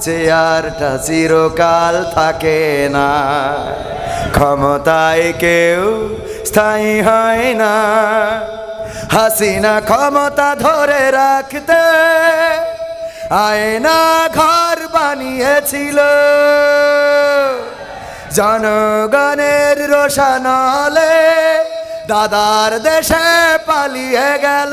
চেয়ারটা চিরকাল থাকে না। ক্ষমতায় কেউ স্থায়ী হয় না। হাসিনা ক্ষমতা ধরে রাখতে আয়না ঘর বানিয়েছিল। জনগণের রোশানলে দাদার দেশে পালিয়ে গেল।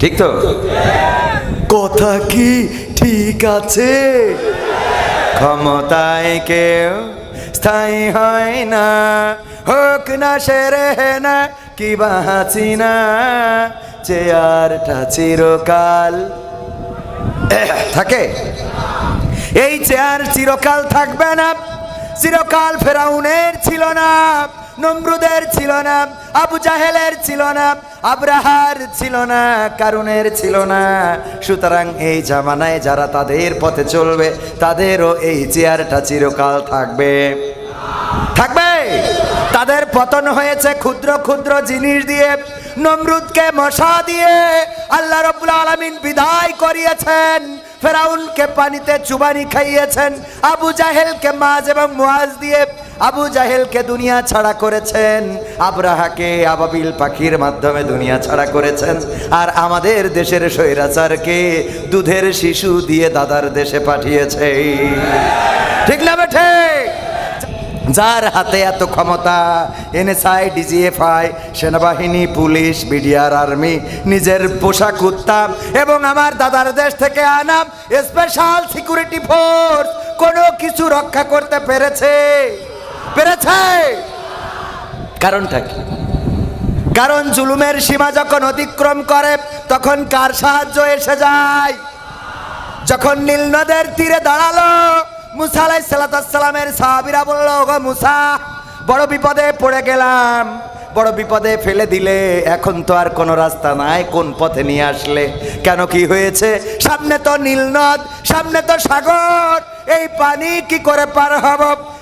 ঠিক তো? কথা কি ঠিক আছে? ক্ষমতায় কেউ স্থায়ী হয় না হোক না সেরে না কি বাঁচি না চেয়ারটা চিরকাল থাকে। এই চেয়ার চিরকাল থাকবে না চিরকাল ফেরাউনের ছিল না নমরুদের ছিল না আবু জাহেলের ছিল না আব্রাহার ছিল না কারণের ছিল না। সুতরাং এই জামানায় যারা তাদের পথে চলবে, তাদেরও এই চেয়ারটা চিরকাল থাকবে। থাকবে? তাদের পতন হয়েছে ক্ষুদ্র ক্ষুদ্র জিনিস দিয়ে, নমরুদকে মশা দিয়ে। আল্লাহ রব্বুল আলমিন বিদায় করিয়েছেন। ফেরাউনকে পানিতে চুবানি খাইয়েছেন, আবু জাহেলকে মাছ এবং মুয়াজ দিয়ে আবু জাহেলকে দুনিয়া ছাড়া করেছেন, আবরাহাকে, আবাবিল পাখির মাধ্যমে দুনিয়া ছাড়া করেছেন। আর আমাদের দেশের স্বৈরাচারকে দুধের শিশু দিয়ে দাদার দেশে পাঠিয়েছে। ঠিক না বেঠে যার হাতে এত ক্ষমতা, এনএসআই, ডিজিএফআই, সেনাবাহিনী, পুলিশ, বিডিআর, আর্মি, নিজের পোশাক উত্তাম এবং আমার দাদার দেশ থেকে আনাম স্পেশাল সিকিউরিটি ফোর্স কোনো কিছু রক্ষা করতে পেরেছে। পেরেছে। কারণটা কি? কারণ জুলুমের সীমা যখন অতিক্রম করে তখন কার সাহায্য এসে যায়? যখন নীল নদের তীরে দাঁড়াল মুসা আলাই সালাতামের সাহাবিরা বলল গো মুসা বড় বিপদে পড়ে গেলাম। বড় বিপদে ফেলে দিলে এখন তো আর কোনো রাস্তা নাই কোন পথে নিয়ে আসলে? কেন কি হয়েছে? সামনে তো নীল নদ সামনে তো সাগর এই পানি কি করে পার হব?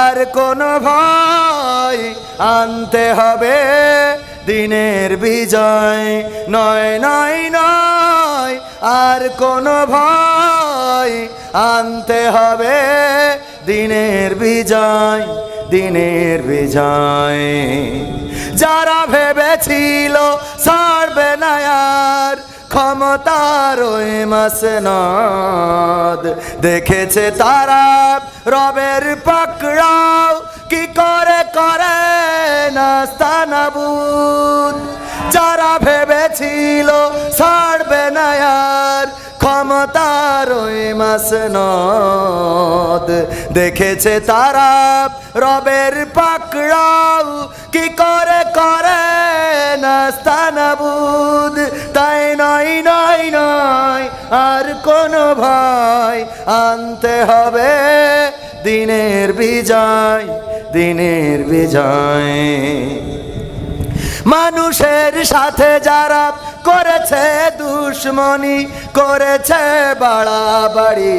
আর কোনো ভয় আনতে হবে দিনের বিজয়। নয় নয় নয়, আর কোনো ভয় আনতে হবে দিনের বিজয় দিনের বিজয়। যারা ভেবেছিল ছাড়বে না আর ক্ষমতার ওই মাসনদ। দেখেছে তারা রবের পাকড়াও। কি করে করে নাস্তানাবুদ যারা ভেবেছিল ছাড়বে না আর ক্ষমতার ওই মাসনদ। দেখেছে তারা রবের পাকড়াও। কি করে করে নাস্তানাবুদ তাই নয় নয় নয়, আর কোনো ভয় আনতে হবে। দিনের বিজয় দিনের বিজয়। মানুষের সাথে যারা করেছে দুশ্মনী, করেছে বাড়াবাড়ি।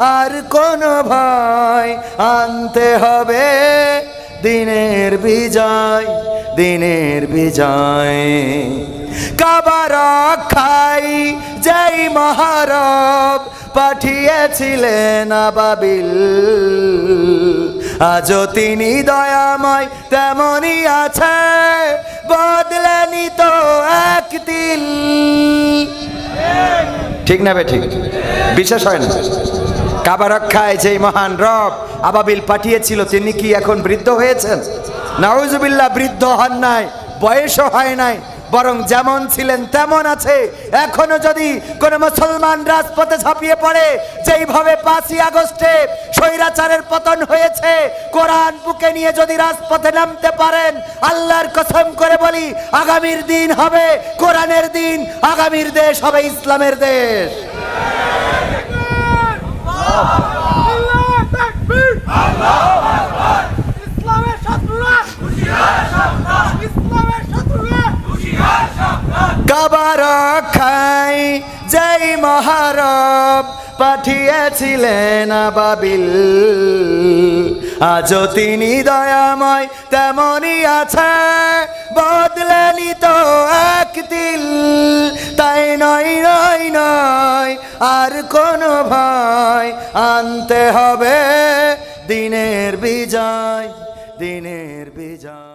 আর কোনো ভয় আনতে হবে। দিনের বিজয় দিনের বিজয়। কাবার খাই যেই মহারব পাঠিয়েছিলেন আবাবিল। আজও তিনি দয়াময় তেমনই আছে, বদলেনি তো এক দিল। ঠিক না বে, ঠিক। বিশেষ হয় না। কাবা রক্ষায় যেই মহান রব আবাবিল পাঠিয়েছিল, তিনি কি এখন বৃদ্ধ হয়েছেন? নাউজুবিল্লাহ, বৃদ্ধ হন নাই, বয়সও হয় নাই, বরং যেমন ছিলেন তেমন আছে। এখনও যদি কোনো মুসলমান রাজপথে ঝাঁপিয়ে পড়ে, যেইভাবে পাঁচই আগস্টে স্বৈরাচারের পতন হয়েছে, কোরআন বুকে নিয়ে যদি রাজপথে নামতে পারেন, আল্লাহর কসম করে বলি, আগামীর দিন হবে কোরআনের দিন, আগামীর দেশ হবে ইসলামের দেশ আল্লাহ তাকবীর ইসলামের শত্রুরা ইসলামের শত্রুরা কাবার খাই মহারব পাঠিয়েছিলেন আবাবিল। আজও তিনি দয়াময় তেমনই আছে। বদলেনি তো একদিন তাই নয় নয় নয়, আর কোনো ভয়। আনতে হবে দিনের বিজয় দিনের বিজয়।